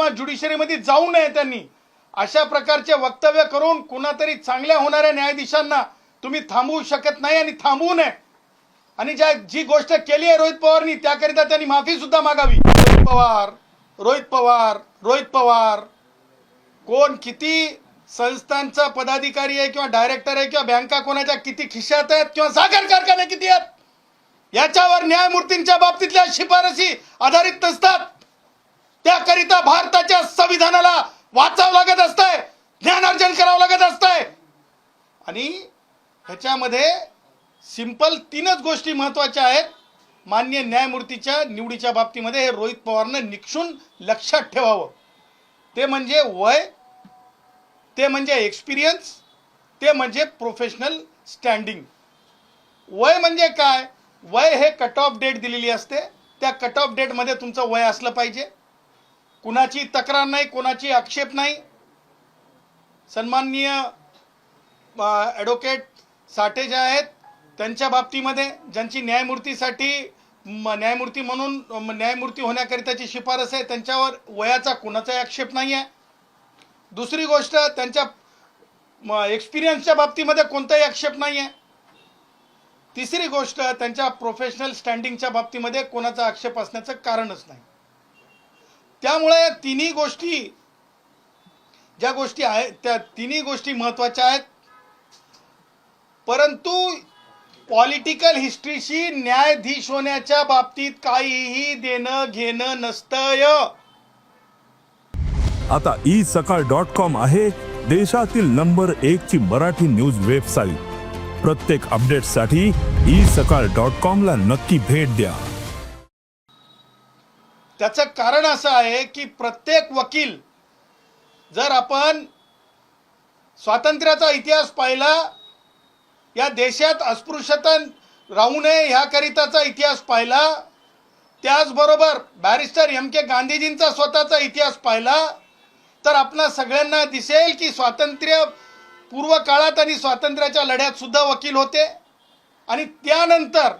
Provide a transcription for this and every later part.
किंवा ज्युडिशरीमध्ये जाऊ नये त्यांनी. अशा प्रकारचे वक्तव्य करून कुणातरी चांगल्या होणाऱ्या न्यायाधीशांना तुम्ही थांबवू शकत नाही आणि थांबवू नये. आणि ज्या जी गोष्ट केली आहे रोहित पवारनी त्याकरिता त्यांनी माफी सुद्धा मागावी. रोहित पवार रोहित पवार रोहित पवार. कोण किती संस्थांचा पदाधिकारी आहे किंवा डायरेक्टर आहे किंवा बँका कोणाच्या किती खिशात आहेत किंवा साखर कारखाने किती आहेत? याच्यावर न्यायमूर्तींच्या बाबतीतल्या शिफारसी आधारित नसतात. त्याकरिता भारताच्या संविधानाला वाचावं लागत असतंय ज्ञानार्जन करावं लागत असतंय. आणि ह्याच्यामध्ये सिंपल तीनच गोष्टी महत्त्वाच्या आहेत. मान्य न्यायमूर्तीच्या निवडीच्या बाबतीमध्ये हे रोहित पवारनं निक्षून लक्षात ठेवावं. ते म्हणजे वय ते म्हणजे एक्सपिरियन्स ते म्हणजे प्रोफेशनल स्टँडिंग वय म्हणजे काय? वय हे कट ऑफ डेट दिलेली असते. त्या कट ऑफ डेटमध्ये तुमचं वय असलं पाहिजे. कुणाची तक्रार नाही कोणाची आक्षेप नाही. सन्माननीय ॲडव्होकेट साठे जे आहेत त्यांच्या बाबतीमध्ये ज्यांची न्यायमूर्तीसाठी म- न्यायमूर्ती म्हणून न्यायमूर्ती होण्याकरिताची शिफारस आहे त्यांच्यावर वयाचा कुणाचाही आक्षेप नाही आहे. दुसरी गोष्ट त्यांच्या एक्सपिरियन्सच्या बाबतीमध्ये कोणताही आक्षेप नाही आहे. तिसरी गोष्ट त्यांच्या प्रोफेशनल स्टँडिंगच्या बाबतीमध्ये कोणाचा आक्षेप असण्याचं कारणच नाही. त्यामुळे तिन्ही गोष्टी ज्या गोष्टी आहेत त्या तिन्ही गोष्टी महत्त्वाच्या आहेत. परंतु पॉलिटिकल हिस्ट्रीशी न्यायाधीश होण्याच्या बाबतीत काहीही देणं घेणं नसतंय. आता ई सकाळ डॉट कॉम आहे देशातील नंबर एक ची मराठी न्यूज वेबसाईट. प्रत्येक अपडेटसाठी ई सकाळ डॉट कॉम ला नक्की भेट द्या. त्याचं कारण असं आहे की प्रत्येक वकील जर आपण स्वातंत्र्याचा इतिहास पाहिला या देशात अस्पृश्यता राहू नये ह्याकरिताचा इतिहास पाहिला त्याचबरोबर बॅरिस्टर एम के गांधीजींचा स्वतःचा इतिहास पाहिला तर आपणा सगळ्यांना दिसेल की स्वातंत्र्य पूर्व काळात आणि स्वातंत्र्याच्या लढ्यात सुद्धा वकील होते. आणि त्यानंतर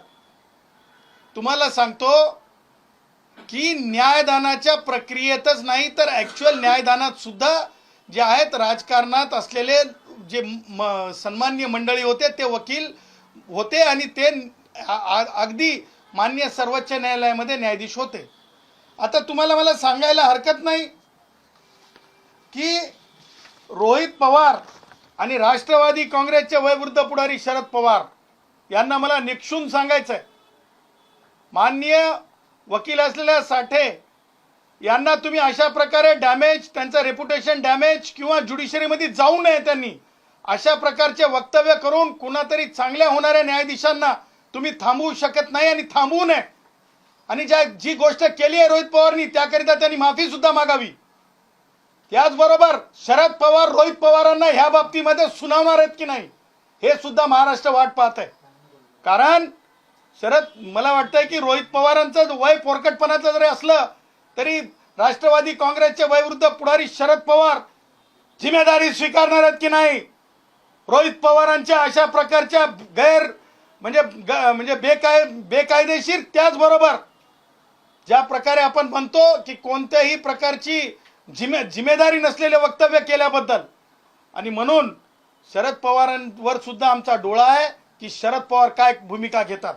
तुम्हाला सांगतो की न्यायदानाच्या प्रक्रियेतच नाही तर ॲक्च्युअल न्यायदानात सुद्धा जे आहेत राजकारणात असलेले जे म- सन्मान्य मंडळी होते ते वकील होते आणि ते अगदी मान्य सर्वोच्च न्यायालयामध्ये न्यायाधीश होते. आता तुम्हाला मला सांगायला हरकत नाही की रोहित पवार आणि राष्ट्रवादी काँग्रेसचे वयवृद्ध पुढारी शरद पवार यांना मला निक्षून सांगायचं आहे माननीय वकील असलेल्या साठे यांना तुम्ही अशा प्रकारे डॅमेज त्यांचं रेप्युटेशन डॅमेज किंवा ज्युडिशरीमध्ये जाऊ नये त्यांनी. अशा प्रकारचे वक्तव्य करून कुणातरी चांगल्या होणाऱ्या न्यायाधीशांना तुम्ही थांबवू शकत नाही आणि थांबवू नये. आणि ज्या जी गोष्ट केली आहे रोहित पवारनी त्याकरिता त्यांनी माफी सुद्धा मागावी. त्याचबरोबर शरद पवार रोहित पवारांना ह्या बाबतीमध्ये सुनावणार आहेत की नाही हे सुद्धा महाराष्ट्र वाट पाहत आहे. कारण शरद मला वाटतंय की रोहित पवारांचं वय पोरकटपणाचं जरी असलं तरी राष्ट्रवादी काँग्रेसचे वयवृद्ध पुढारी शरद पवार जिम्मेदारी स्वीकारणार आहेत की नाही? रोहित पवारांच्या अशा प्रकारच्या गैर म्हणजे ग- म्हणजे बेकाय बेकायदेशीर त्याचबरोबर ज्या प्रकारे आपण म्हणतो की कोणत्याही प्रकारची जिमे जिम्मेदारी नसलेले वक्तव्य केल्याबद्दल. आणि म्हणून शरद पवारांवर सुद्धा आमचा डोळा आहे की शरद पवार काय भूमिका घेतात.